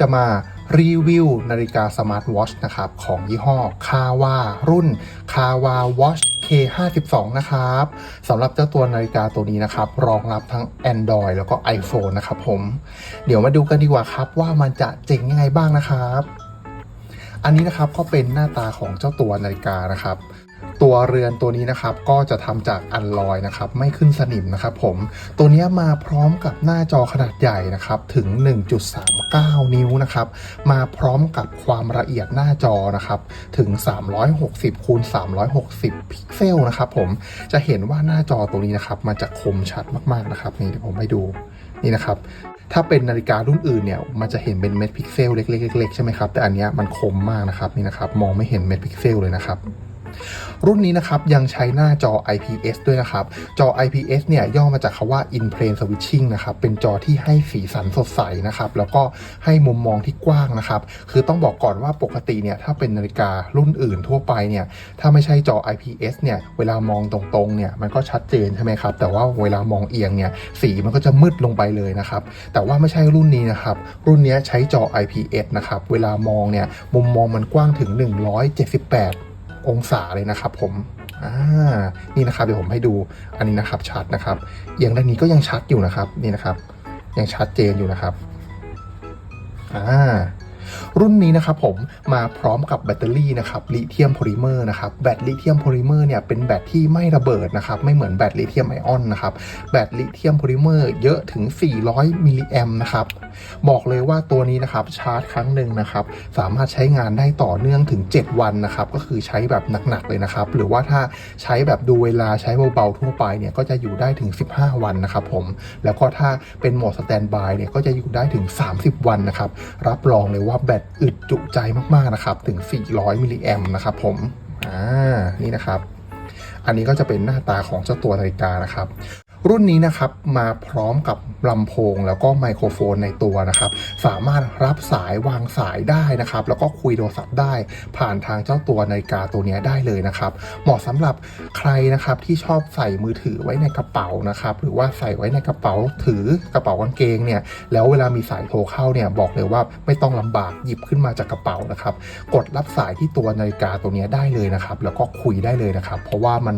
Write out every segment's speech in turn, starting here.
จะมารีวิวนาฬิกาสมาร์ทวอชนะครับ ของยี่ห้อคาวารุ่นคาวาวอช K52 นะครับสำหรับเจ้าตัวนาฬิกาตัวนี้นะครับ รองรับทั้ง Android แล้วก็ iPhone นะครับผม เดี๋ยวมาดูกันดีกว่าครับว่ามันจะเจ๋งยังไงบ้างนะครับ อันนี้นะครับก็เป็นหน้าตาของเจ้าตัวนาฬิกานะครับ ตัวเรือนตัวนี้นะครับก็จะทำจากอัลลอยนะครับไม่ขึ้นสนิมนะครับผมตัวนี้มาพร้อมกับหน้าจอขนาดใหญ่นะครับถึง 1.39 นิ้วนะครับมาพร้อมกับความละเอียดหน้าจอนะครับถึง 360คูณ360 พิกเซลนะครับผมจะเห็นว่าหน้าจอตัวนี้นะครับมันจะคมชัดมากๆนะครับนี่เดี๋ยวผมให้ดูนี่นะครับถ้าเป็นนาฬิการุ่นอื่นเนี่ยมันจะเห็นเป็นเม็ดพิกเซลเล็กๆๆใช่ไหมครับแต่อันนี้มันคมมากนะครับนี่นะครับมองไม่เห็นเม็ดพิกเซลเลยนะครับ รุ่นนี้นะครับยังใช้หน้าจอ IPS ด้วยนะครับ จอ IPS เนี่ยย่อมาจากคาว่า In Plane Switching นะครับ เป็นจอที่ให้สีสันสดใสนะครับ แล้วก็ให้มุมมองที่กว้างนะครับ คือต้องบอกก่อนว่าปกติเนี่ยถ้าเป็นนาฬิการุ่นอื่นทั่วไปเนี่ย ถ้าไม่ใช่จอ IPS เนี่ยเวลามองตรงๆเนี่ยมันก็ชัดเจนใช่ไหมครับ แต่ว่าเวลามองเอียงเนี่ยสีมันก็จะมืดลงไปเลยนะครับ แต่ว่าไม่ใช่รุ่นนี้นะครับ รุ่นนี้ใช้จอ IPS นะครับ เวลามองเนี่ยมุมมองมันกว้างถึง 178 องศาเลยนะครับผมอ่านี่นะครับเดี๋ยวผมให้ดูอันนี้นะครับชัดนะครับเอียงด้านนี้ก็ยังชัดอยู่นะครับนี่นะครับ ยังชัดเจนอยู่นะครับอ่า รุ่นนี้นะครับผมมาพร้อมกับแบตเตอรี่นะครับลิเธียมโพลิเมอร์นะครับแบตลิเธียมโพลิเมอร์เนี่ยเป็นแบตที่ไม่ระเบิดนะครับไม่เหมือนแบตลิเธียมไอออนนะครับแบตลิเธียมโพลิเมอร์เยอะถึง 400 มิลลิแอมนะครับบอกเลยว่าตัวนี้นะครับชาร์จครั้งหนึ่งนะครับสามารถใช้งานได้ต่อเนื่องถึง 7 วันนะครับก็คือใช้แบบหนักๆเลยนะครับหรือว่าถ้าใช้แบบดูเวลาใช้เบาๆทั่วไปเนี่ยก็จะอยู่ได้ถึง 15 วันนะครับผมแล้วก็ถ้าเป็นโหมดสแตนบายเนี่ยก็จะอยู่ได้ถึง 30 วันนะครับรับรองเลยว่าแบตอึดจุใจมากๆนะครับ ถึง 400 มิลลิแอมนะครับผม อ่า นี่นะครับ อันนี้ก็จะเป็นหน้าตาของเจ้าตัวนาฬิกานะครับ รุ่นนี้นะครับมาพร้อมกับลำโพงแล้วก็ไมโครโฟนในตัวนะครับ สามารถรับสายวางสายได้นะครับ แล้วก็คุยโทรศัพท์ได้ ผ่านทางเจ้าตัวนาฬิกาตัวนี้ได้เลยนะครับ เหมาะสำหรับใครนะครับที่ชอบใส่มือถือไว้ในกระเป๋านะครับ หรือว่าใส่ไว้ในกระเป๋าถือกระเป๋ากางเกงเนี่ยแล้วเวลามีสายโทรเข้าเนี่ยบอกเลยว่าไม่ต้องลำบากหยิบขึ้นมาจากกระเป๋านะครับ กดรับสายที่ตัวนาฬิกาตัวนี้ได้เลยนะครับ แล้วก็คุยได้เลยนะครับ เพราะว่ามัน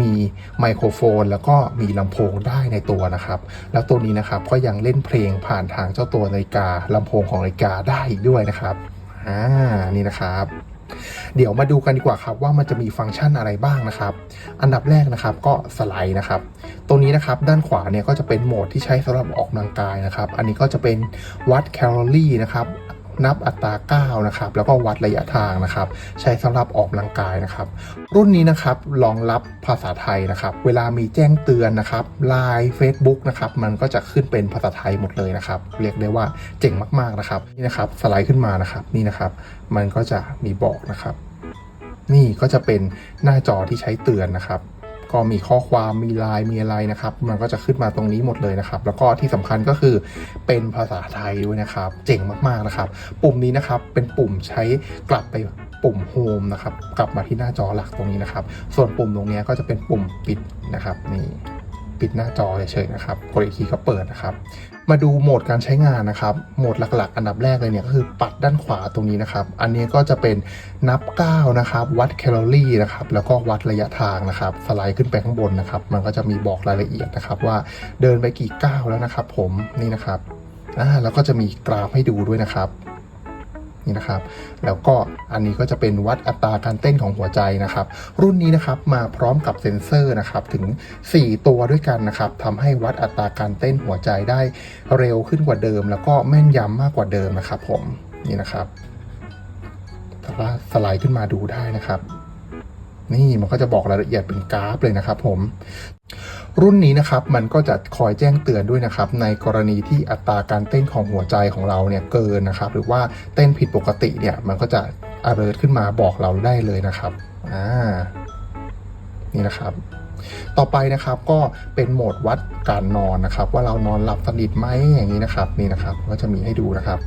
มีไมโครโฟน แล้วก็มีลำโพงได้ในตัวนะครับ แล้วตัวนี้นะครับก็ยังเล่นเพลงผ่านทางเจ้าตัวนาฬิกาลำโพงของนาฬิกาได้อีกด้วยนะครับอ่านี่นะครับเดี๋ยวมาดูกันดีกว่าครับว่ามันจะมีฟังก์ชันอะไรบ้างนะครับ อันดับแรกนะครับก็สไลด์นะครับ ตรงนี้นะครับด้านขวาเนี่ยก็จะเป็นโหมดที่ใช้สำหรับออกกำลังกายนะครับ อันนี้ก็จะเป็นวัดแคลอรี่นะครับ นับอัตราก้าวนะครับ แล้วก็วัดระยะทางนะครับ ใช้สำหรับออกกำลังกายนะครับ รุ่นนี้นะครับรองรับภาษาไทยนะครับ เวลามีแจ้งเตือนนะครับไลน์ Facebook นะครับ มันก็จะขึ้นเป็นภาษาไทยหมดเลยนะครับ เรียกได้ว่าเจ๋งมากๆนะครับ นี่นะครับสไลด์ขึ้นมานะครับ นี่นะครับ มันก็จะมีบอกนะครับ นี่ก็จะเป็นหน้าจอที่ใช้เตือนนะครับ ก็มีข้อความมีไลน์มีอะไรนะครับ มันก็จะขึ้นมาตรงนี้หมดเลยนะครับ แล้วก็ที่สำคัญก็คือเป็นภาษาไทยด้วยนะครับ เจ๋งมากๆนะครับ ปุ่มนี้นะครับเป็นปุ่มใช้กลับไปปุ่มโฮมนะครับ กลับมาที่หน้าจอหลักตรงนี้นะครับ ส่วนปุ่มตรงนี้ก็จะเป็นปุ่มปิดนะครับนี่ ปิดหน้าจอเฉยๆนะครับกดอีกทีก็เปิดนะครับ มาดูโหมดการใช้งานนะครับโหมดหลักๆ อันดับแรกเลยเนี่ยก็คือปัดด้านขวาตรงนี้นะครับ อันนี้ก็จะเป็นนับก้าวนะครับวัดแคลอรี่นะครับแล้วก็วัดระยะทางนะครับสไลด์ขึ้นไปข้างบนนะครับ มันก็จะมีบอกรายละเอียดนะครับ ว่าเดินไปกี่ก้าวแล้วนะครับ ผมนี่นะครับอ่าแล้วก็จะมีกราฟให้ดูด้วยนะครับ นี่นะครับ แล้วก็อันนี้ก็จะเป็นวัดอัตราการเต้นของหัวใจนะครับ รุ่นนี้นะครับมาพร้อมกับเซ็นเซอร์นะครับถึง 4 ตัวด้วยกันนะครับทำให้วัดอัตราการเต้นหัวใจได้เร็วขึ้นกว่าเดิม แล้วก็แม่นยำมากกว่าเดิมนะครับ ผมนี่นะครับสามาสไลด์ขึ้นมาดูได้นะครับ นี่มันก็จะบอกรายละเอียดเป็นกราฟเลยนะครับผม รุ่นนี้นะครับมันก็จะคอยแจ้งเตือนด้วยนะครับในกรณีที่อัตราการเต้นของหัวใจของเราเนี่ยเกินนะครับหรือว่าเต้นผิดปกติเนี่ยมันก็จะ alert ขึ้นมาบอกเราได้เลยนะครับอ่านี่นะครับต่อไปนะครับก็เป็นโหมดวัดการนอนนะครับ ว่าเรานอนหลับสนิทไหมอย่างนี้นะครับนี่นะครับก็จะมีให้ดูนะครับ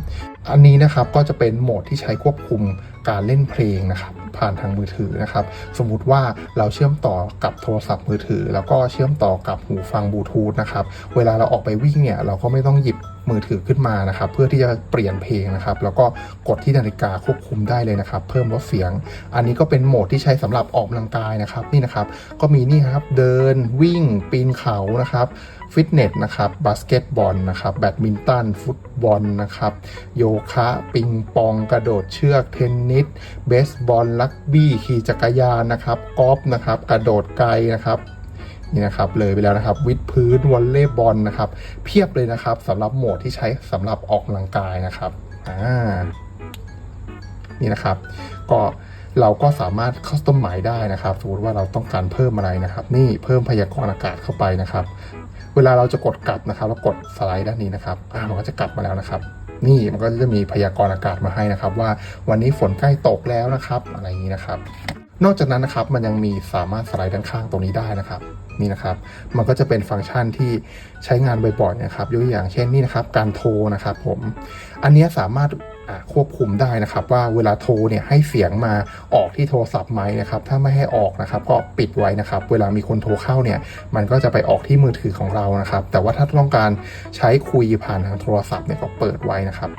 อันนี้นะครับก็จะเป็นโหมดที่ใช้ควบคุมการเล่นเพลงนะครับผ่านทางมือถือนะครับ สมมุติว่าเราเชื่อมต่อกับโทรศัพท์มือถือ แล้วก็เชื่อมต่อกับหูฟังบลูทูธนะครับ เวลาเราออกไปวิ่งเนี่ยเราก็ไม่ต้องหยิบมือถือขึ้นมานะครับ เพื่อที่จะเปลี่ยนเพลงนะครับ แล้วก็กดที่นาฬิกาควบคุมได้เลยนะครับ เพิ่มลดเสียง อันนี้ก็เป็นโหมดที่ใช้สำหรับออกกำลังกายนะครับนี่นะครับ ก็มีนี่ครับเดินวิ่งปีนเขานะครับ ฟิตเนสนะครับบาสเกตบอลนะครับแบดมินตันฟุตบอลนะครับโยคะปิงปองกระโดดเชือกเทนนิสเบสบอลลักบี้ขี่จักรยานนะครับกอล์ฟนะครับกระโดดไกลนะครับนี่นะครับเลยไปแล้วนะครับวิดพื้นวอลเลย์บอลนะครับเพียบเลยนะครับสำหรับโหมดที่ใช้สำหรับออกกำลังกายนะครับอ่านี่นะครับ ก็เราก็สามารถคัสตอมหมายได้นะครับ สมมติว่าเราต้องการเพิ่มอะไรนะครับ นี่เพิ่มพยากรณ์อากาศเข้าไปนะครับ เวลาเราจะกดกลับนะครับแล้วกดสไลด์ด้านนี้นะครับอ่ามันก็จะกลับมาแล้วนะครับ นี่มันก็จะมีพยากรณ์อากาศมาให้นะครับ ว่าวันนี้ฝนใกล้ตกแล้วนะครับ อะไรอย่างนี้นะครับ นอกจากนั้นนะครับมันยังมีสามารถสไลด์ด้านข้างตรงนี้ได้นะครับนี่นะครับ มันก็จะเป็นฟังก์ชันที่ใช้งานบ่อยๆนะครับ ยกตัวอย่างเช่นนี่นะครับ การโทรนะครับผม อันนี้สามารถ ควบคุมได้นะครับ ว่าเวลาโทรเนี่ยให้เสียงมาออกที่โทรศัพท์ไหมนะครับ ถ้าไม่ให้ออกนะครับ ก็ปิดไว้นะครับ เวลามีคนโทรเข้าเนี่ย มันก็จะไปออกที่มือถือของเรานะครับ แต่ว่าถ้าต้องการใช้คุยผ่านทางโทรศัพท์เนี่ยก็เปิดไว้นะครับ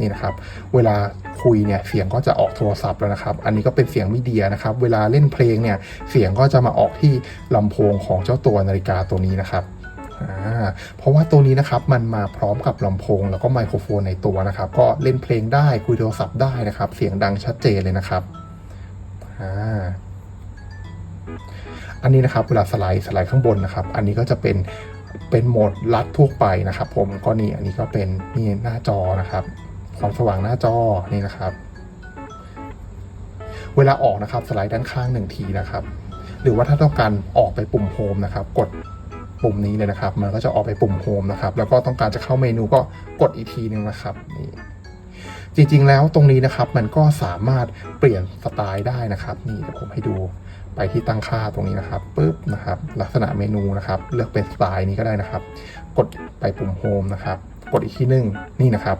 นี่นะครับ เวลาคุยเนี่ยเสียงก็จะออกโทรศัพท์แล้วนะครับ อันนี้ก็เป็นเสียงมีเดียนะครับ เวลาเล่นเพลงเนี่ยเสียงก็จะมาออกที่ลำโพงของเจ้าตัวนาฬิกาตัวนี้นะครับ เพราะว่าตัวนี้นะครับมันมาพร้อมกับลำโพง แล้วก็ไมโครโฟนในตัวนะครับ ก็เล่นเพลงได้คุยโทรศัพท์ได้นะครับ เสียงดังชัดเจนเลยนะครับอ่าอันนี้นะครับเวลาสไลด์สไลด์ข้างบนนะครับ อันนี้ก็จะเป็นเป็นโหมดลัดทั่วไปนะครับ ผมก็นี่อันนี้ก็เป็นนี่หน้าจอนะครับความสว่างหน้าจอนี่นะครับ เวลาออกนะครับสไลด์ด้านข้างหนึ่งทีนะครับ หรือว่าถ้าต้องการออกไปปุ่มโฮมนะครับ กด ปุ่มนี้เลยนะครับ มันก็จะออกไปปุ่มโฮมนะครับ แล้วก็ต้องการจะเข้าเมนูก็กดอีกทีหนึ่งนะครับนี่จริงๆแล้วตรงนี้นะครับมันก็สามารถเปลี่ยนสไตล์ได้นะครับ นี่เดี๋ยวผมให้ดูไปที่ตั้งค่าตรงนี้นะครับปุ๊บนะครับ ลักษณะเมนูนะครับ เลือกเป็นสไตล์นี้ก็ได้นะครับ กดไปปุ่มโฮมนะครับกดอีกทีหนึ่งนี่นะครับ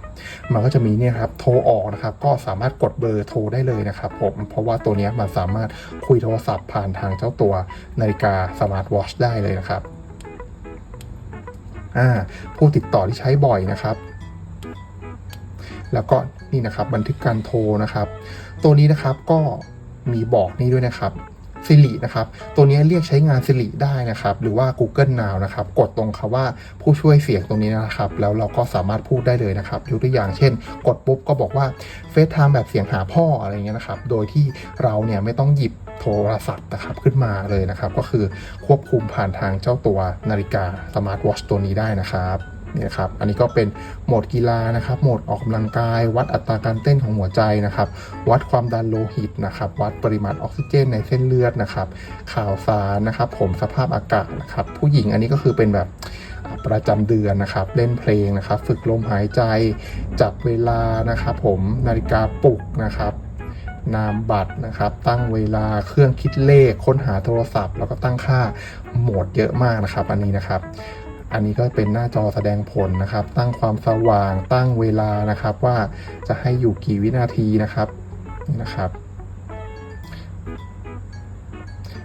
มันก็จะมีเนี่ยครับโทรออกนะครับ ก็สามารถกดเบอร์โทรได้เลยนะครับผมเพราะว่าตัวนี้มันสามารถคุยโทรศัพท์ผ่านทางเจ้าตัวนาฬิกาสมาร์ทวอชได้เลยนะครับ ผู้ติดต่อที่ใช้บ่อยนะครับ แล้วก็นี่นะครับบันทึกการโทรนะครับ ตัวนี้นะครับก็มีบอกนี่ด้วยนะครับสิรินะครับ ตัวนี้เรียกใช้งานสิริได้นะครับ หรือว่า Google Now นะครับ กดตรงคำว่าผู้ช่วยเสียงตรงนี้นะครับ แล้วเราก็สามารถพูดได้เลยนะครับยกตัวอย่างเช่น กดปุ๊บก็บอกว่าเฟซไทม์แบบเสียงหาพ่ออะไรเงี้ยนะครับ โดยที่เราเนี่ยไม่ต้องหยิบ โทรศัพท์นะครับขึ้นมาเลยนะครับ ก็คือควบคุมผ่านทางเจ้าตัวนาฬิกาสมาร์ทวอชตัวนี้ได้นะครับนี่นะครับ อันนี้ก็เป็นโหมดกีฬานะครับ โหมดออกกำลังกาย วัดอัตราการเต้นของหัวใจนะครับ วัดความดันโลหิตนะครับ วัดปริมาณออกซิเจนในเส้นเลือดนะครับ ข่าวสารนะครับ ผมสภาพอากาศนะครับ ผู้หญิงอันนี้ก็คือเป็นแบบประจำเดือนนะครับ เล่นเพลงนะครับ ฝึกลมหายใจ จับเวลานะครับ ผมนาฬิกาปลุกนะครับ นามบัตรนะครับ ตั้งเวลาเครื่องคิดเลข ค้นหาโทรศัพท์ แล้วก็ตั้งค่าโหมดเยอะมากนะครับ อันนี้นะครับ อันนี้ก็เป็นหน้าจอแสดงผลนะครับ ตั้งความสว่าง ตั้งเวลานะครับ ว่าจะให้อยู่กี่วินาทีนะครับนี่นะครับ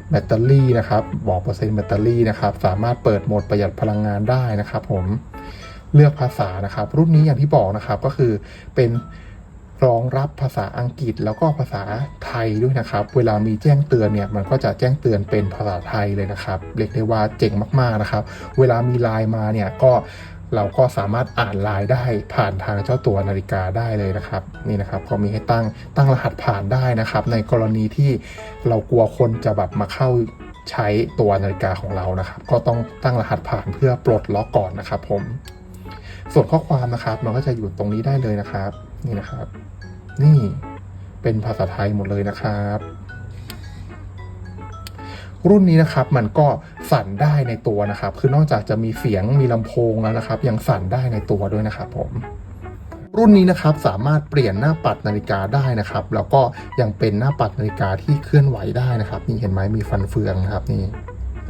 แบตเตอรี่นะครับบอกเปอร์เซ็นต์แบตเตอรี่นะครับสามารถเปิดโหมดประหยัดพลังงานได้นะครับ ผมเลือกภาษานะครับ รุ่นนี้อย่างที่บอกนะครับก็คือเป็น รองรับภาษาอังกฤษแล้วก็ภาษาไทยด้วยนะครับ เวลามีแจ้งเตือนเนี่ยมันก็จะแจ้งเตือนเป็นภาษาไทยเลยนะครับเรียกได้ว่าเจ๋งมากๆนะครับ เวลามีไลน์มาเนี่ยก็เราก็สามารถอ่านไลน์ได้ผ่านทางเจ้าตัวนาฬิกาได้เลยนะครับ นี่นะครับก็มีให้ตั้งตั้งรหัสผ่านได้นะครับ ในกรณีที่เรากลัวคนจะแบบมาเข้าใช้ตัวนาฬิกาของเรานะครับ ก็ต้องตั้งรหัสผ่านเพื่อปลดล็อกก่อนนะครับ ผม ส่วนข้อความนะครับมันก็จะอยู่ตรงนี้ได้เลยนะครับ นี่นะครับ นี่เป็นภาษาไทยหมดเลยนะครับ รุ่นนี้นะครับมันก็สั่นได้ในตัวนะครับ คือนอกจากจะมีเสียงมีลำโพงแล้วนะครับ ยังสั่นได้ในตัวด้วยนะครับ ผมรุ่นนี้นะครับสามารถเปลี่ยนหน้าปัดนาฬิกาได้นะครับ แล้วก็ยังเป็นหน้าปัดนาฬิกาที่เคลื่อนไหวได้นะครับ นี่เห็นไหมมีฟันเฟืองนะครับนี่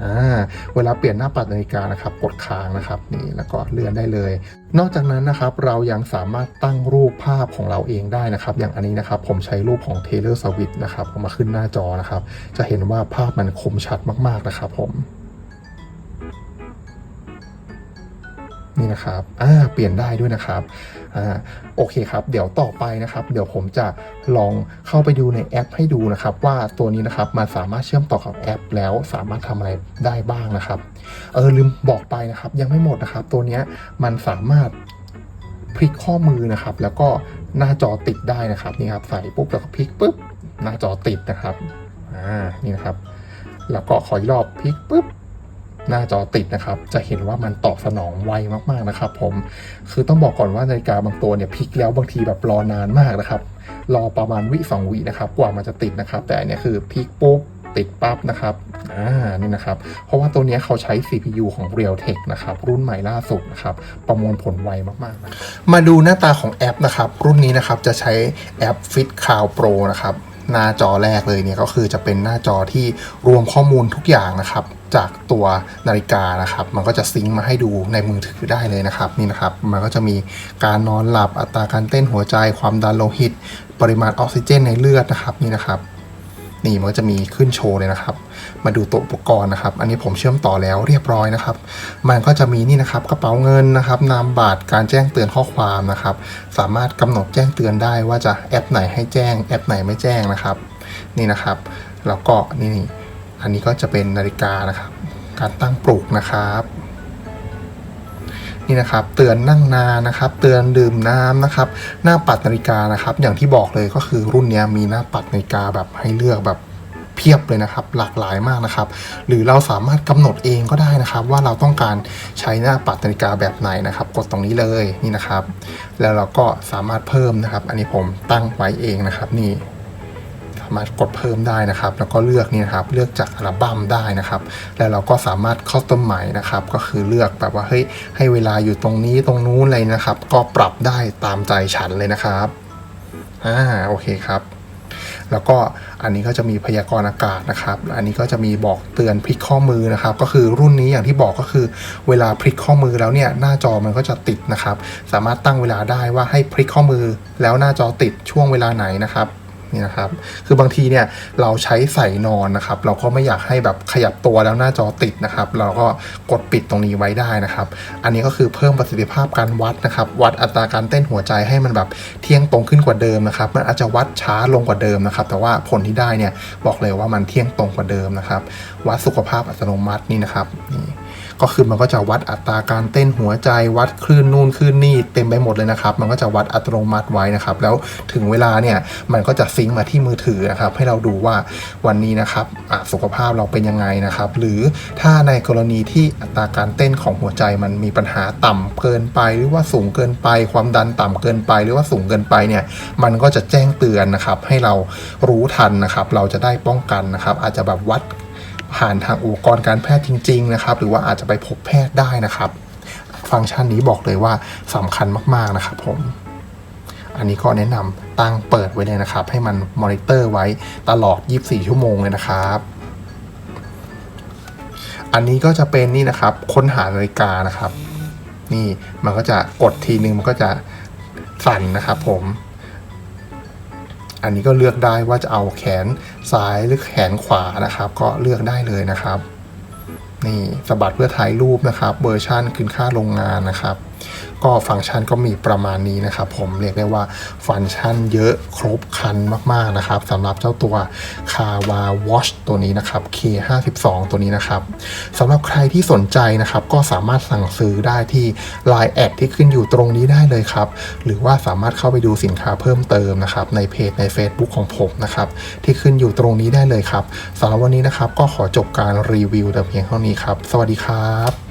อ่าเวลาเปลี่ยนหน้าปัดนาฬิกานะครับกดค้างนะครับนี่แล้วก็เลื่อนได้เลย นอกจากนั้นนะครับเรายังสามารถตั้งรูปภาพของเราเองได้นะครับ อย่างอันนี้นะครับผมใช้รูปของ Taylor Swift นะครับเอามาขึ้นหน้าจอนะครับ จะเห็นว่าภาพมันคมชัดมากๆนะครับผม นี่นะครับอ่าเปลี่ยนได้ด้วยนะครับอ่าโอเคครับ เดี๋ยวต่อไปนะครับ เดี๋ยวผมจะลองเข้าไปดูในแอป ให้ดูนะครับ ว่าตัวนี้นะครับมันสามารถเชื่อมต่อกับแอป แล้วสามารถทำอะไรได้บ้างนะครับเออลืมบอกไปนะครับ ยังไม่หมดนะครับ ตัวนี้มันสามารถพลิกข้อมือนะครับ แล้วก็หน้าจอติดได้นะครับนี่ครับใส่ปุ๊บแล้วก็พลิกปุ๊บหน้าจอติดนะครับอ่านี่นะครับ แล้วก็ขออีกรอบพลิกปุ๊บ หน้าจอติดนะครับ จะเห็นว่ามันตอบสนองไวมากๆนะครับ ผม คือต้องบอกก่อนว่านาฬิกาบางตัวเนี่ยพลิกแล้วบางทีแบบรอนานมากนะครับ รอประมาณวิสองวินะครับ กว่ามันจะติดนะครับ แต่เนี้ยคือพลิกปุ๊บติดปั๊บนะครับ อ่า นี่นะครับ เพราะว่าตัวนี้เขาใช้ CPU ของ Realtek นะครับ รุ่นใหม่ล่าสุดนะครับ ประมวลผลไวมากๆนะมาดูหน้าตาของแอปนะครับ รุ่นนี้นะครับจะใช้แอป Fit Cloud Pro นะครับ หน้าจอแรกเลยเนี่ยก็คือจะเป็นหน้าจอที่รวมข้อมูลทุกอย่างนะครับ จากตัวนาฬิกานะครับ มันก็จะซิงค์มาให้ดูในมือถือได้เลยนะครับนี่นะครับ มันก็จะมีการนอนหลับอัตราการเต้นหัวใจ ความดันโลหิต ปริมาณออกซิเจนในเลือดนะครับนี่นะครับนี่มันก็จะมีขึ้นโชว์เลยนะครับ มาดูตัวอุปกรณ์นะครับ อันนี้ผมเชื่อมต่อแล้วเรียบร้อยนะครับ มันก็จะมีนี่นะครับกระเป๋าเงินนะครับ นามบัตรการแจ้งเตือนข้อความนะครับ สามารถกำหนดแจ้งเตือนได้ว่าจะแอปไหนให้แจ้งแอปไหนไม่แจ้งนะครับ นี่นะครับ แล้วก็นี่นี่ อันนี้ก็จะเป็นนาฬิกานะครับ การตั้งปลุกนะครับนี่นะครับเตือนนั่งนานนะครับ เตือนดื่มน้ำนะครับ หน้าปัดนาฬิกานะครับ อย่างที่บอกเลยก็คือรุ่นนี้มีหน้าปัดนาฬิกาแบบให้เลือกแบบเพียบเลยนะครับ หลากหลายมากนะครับ หรือเราสามารถกำหนดเองก็ได้นะครับ ว่าเราต้องการใช้หน้าปัดนาฬิกาแบบไหนนะครับ กดตรงนี้เลยนี่นะครับ แล้วเราก็สามารถเพิ่มนะครับ อันนี้ผมตั้งไว้เองนะครับนี่ สามารถกดเพิ่มได้นะครับ แล้วก็เลือกนี่นะครับเลือกจากอัลบั้มได้นะครับ แล้วเราก็สามารถคอสตอมใหม่นะครับก็คือเลือกแบบว่าเฮ้ยให้เวลาอยู่ตรงนี้ตรงนู้นเลยนะครับ ก็ปรับได้ตามใจฉันเลยนะครับอ่าโอเคครับแล้วก็อันนี้ก็จะมีพยากรณ์อากาศนะครับ อันนี้ก็จะมีบอกเตือนพลิกข้อมือนะครับ ก็คือรุ่นนี้อย่างที่บอกก็คือ เวลาพลิกข้อมือแล้วเนี่ยหน้าจอมันก็จะติดนะครับ สามารถตั้งเวลาได้ว่าให้พลิกข้อมือแล้วหน้าจอติดช่วงเวลาไหนนะครับ นี่นะครับ คือบางทีเนี่ยเราใช้ใส่นอนนะครับ เราก็ไม่อยากให้แบบขยับตัวแล้วหน้าจอติดนะครับ เราก็กดปิดตรงนี้ไว้ได้นะครับ อันนี้ก็คือเพิ่มประสิทธิภาพการวัดนะครับ วัดอัตราการเต้นหัวใจให้มันแบบเที่ยงตรงขึ้นกว่าเดิมนะครับ มันอาจจะวัดช้าลงกว่าเดิมนะครับ แต่ว่าผลที่ได้เนี่ยบอกเลยว่ามันเที่ยงตรงกว่าเดิมนะครับ วัดสุขภาพอัตโนมัตินี่นะครับนี่ ก็คือมันก็จะวัดอัตราการเต้นหัวใจวัดคลื่นนู่นคลื่นนี่เต็มไปหมดเลยนะครับมันก็จะวัดอัตโนมัติไว้นะครับ แล้วถึงเวลาเนี่ยมันก็จะซิงก์มาที่มือถือนะครับ ให้เราดูว่าวันนี้นะครับสุขภาพเราเป็นยังไงนะครับ หรือถ้าในกรณีที่อัตราการเต้นของหัวใจมันมีปัญหาต่ำเกินไป หรือว่าสูงเกินไป ความดันต่ำเกินไป หรือว่าสูงเกินไปเนี่ยมันก็จะแจ้งเตือนนะครับ ให้เรารู้ทันนะครับ เราจะได้ป้องกันนะครับ อาจจะแบบวัด ผ่านทางอุปกรณ์การแพทย์จริง ๆ นะครับ หรือว่าอาจจะไปพบแพทย์ได้นะครับ ฟังก์ชันนี้บอกเลยว่าสำคัญมากๆนะครับผมอันนี้ก็แนะนำตั้งเปิดไว้เลยนะครับ ให้มันมอนิเตอร์ไว้ตลอด 24 ชั่วโมงเลยนะครับอันนี้ก็จะเป็นนี่นะครับค้นหานาฬิกานะครับ นี่มันก็จะกดทีนึงมันก็จะสั่นนะครับผม อันนี้ก็เลือกได้ว่าจะเอาแขนซ้ายหรือแขนขวานะครับ ก็เลือกได้เลยนะครับ นี่สะบัดเพื่อถ่ายรูปนะครับเวอร์ชันคืนค่าโรงงานนะครับ ก็ฟังก์ชันก็มีประมาณนี้นะครับผมเรียกได้ว่าฟังก์ชันเยอะครบครันมากๆนะครับสำหรับเจ้าตัว c a w a Watch ตัวนี้นะครับ K52 ตัวนี้นะครับสำหรับใครที่สนใจนะครับก็สามารถสั่งซื้อได้ที่ Line แอดที่ขึ้นอยู่ตรงนี้ได้เลยครับ หรือว่าสามารถเข้าไปดูสินค้าเพิ่มเติมนะครับในเพจใน Facebook ของผมนะครับที่ขึ้นอยู่ตรงนี้ได้เลยครับสำหรับวันนี้นะครับก็ขอจบการรีวิวแต่เพียงเท่านี้ครับ สวัสดีครับ